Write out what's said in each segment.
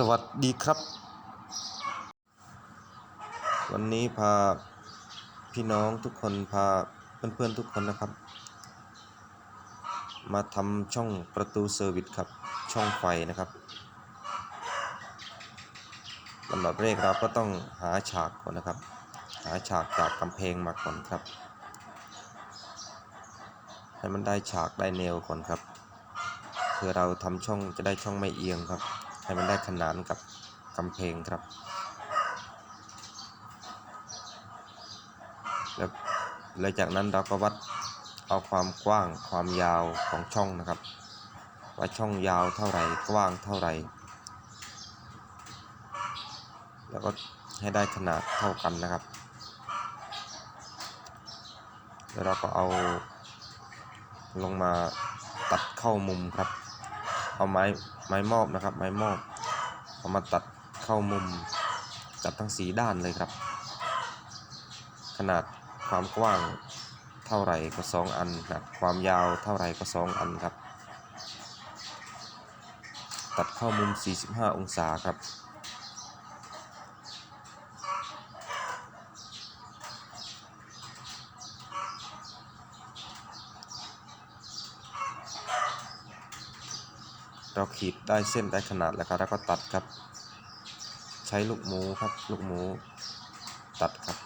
สวัสดีครับ วันนี้พาพี่น้องทุกคนพาเพื่อนๆทุกคนนะครับ มาทำช่องประตูเซอร์วิสครับช่องไฟนะครับลำดับแรกเราก็ต้องหาฉากก่อนนะครับ หาฉากจากกำแพงมาก่อนครับ ให้มันได้ฉากได้แนวก่อนครับเพื่อเราทำช่องจะได้ช่องไม่เอียงครับ ให้มันได้ขนานกับกำแพงครับ แล้วหลังจากนั้นเราก็วัดเอาความกว้างความยาวของช่องนะครับ ว่าช่องยาวเท่าไหร่กว้างเท่าไหร่ แล้วก็ให้ได้ขนาดเท่ากันนะครับ แล้วเราก็เอาลงมาตัดเข้ามุมครับ เอาไม้ไม้มอบนะครับ ไม้มอบเอามาตัดเข้ามุมตัดทั้งสีด้านเลยครับ ขนาดความกว้างเท่าไหร่ก็สองอันครับความยาวเท่าไหร่ก็สองอันครับ ตัดเข้ามุม 45 องศาครับ เราขีดได้เส้นได้ขนาดแล้วครับแล้วก็ตัดครับ ใช้ลูกหมูครับ ลูกหมูตัดครับ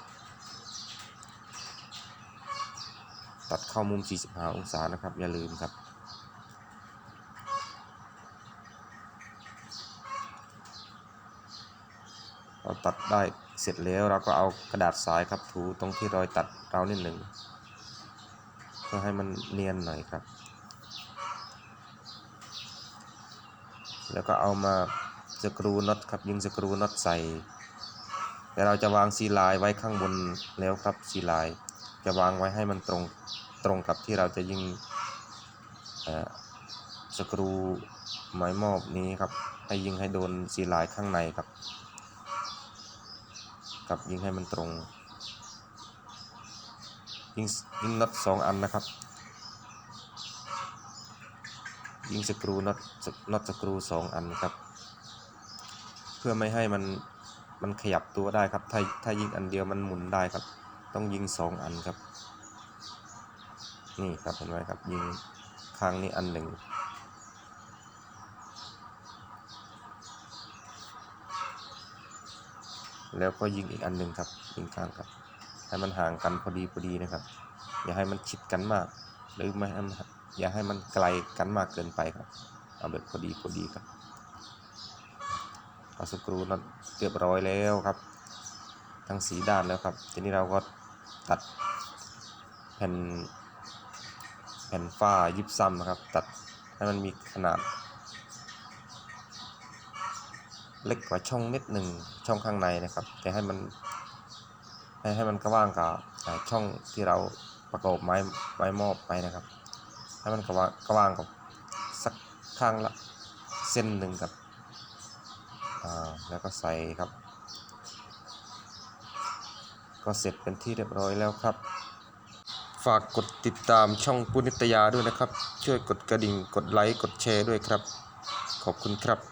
ตัดเข้ามุม 45 องศานะครับ อย่าลืมครับ เราตัดได้เสร็จแล้วเราก็เอากระดาษทรายครับถูตรงที่รอยตัดเรานิดหนึ่งเพื่อให้มันเนียนหน่อยครับ แล้วก็เอามาสกรูน็อตครับยิงสกรูน็อตใส่แต่เราจะวางซีไลน์ไว้ข้างบนแล้วครับซีไลน์จะวางไว้ให้มันตรงตรงกับที่เราจะยิงสกรูไม้มอบนี้ครับให้ยิงให้โดนซีไลน์ข้างในครับกับยิงให้มันตรงยิงยิงน็อตสองอันนะครับ ยิงสกรูน็อตน็อตสกรูสองอันครับ เพื่อไม่ให้มันมันขยับตัวได้ครับ ถ้าถ้ายิงอันเดียวมันหมุนได้ครับ ต้องยิงสองอันครับ นี่ครับเห็นไหมครับยิงข้างนี้อันหนึ่งแล้วก็ยิงอีกอันหนึ่งครับ ยิงข้างครับ ให้มันห่างกันพอดีพอดีนะครับ อย่าให้มันชิดกันมาก หรือไม่ให้มัน อย่าให้มันไกลกันมากเกินไปครับ เอาแบบพอดีพอดีครับ เอาสกรูน็อตเรียบร้อยแล้วครับ ทั้งสีด้านแล้วครับ ทีนี้เราก็ตัดแผ่นแผ่นฝ้ายิบซ้ำนะครับ ตัดให้มันมีขนาด เล็กกว่าช่องนิดหนึ่งช่องข้างในนะครับ แต่ให้มันให้ให้มันกว้างกับช่องที่เราประกอบไม้ไม้มอบไปนะครับ ให้มันกว้างกว้างกับสักข้างละเส้นหนึ่งครับอ่าแล้วก็ใส่ครับ ก็เสร็จเป็นที่เรียบร้อยแล้วครับ ฝากกดติดตามช่องปุณิตยาด้วยนะครับ ช่วยกดกระดิ่งกดไลค์กดแชร์ด้วยครับ ขอบคุณครับ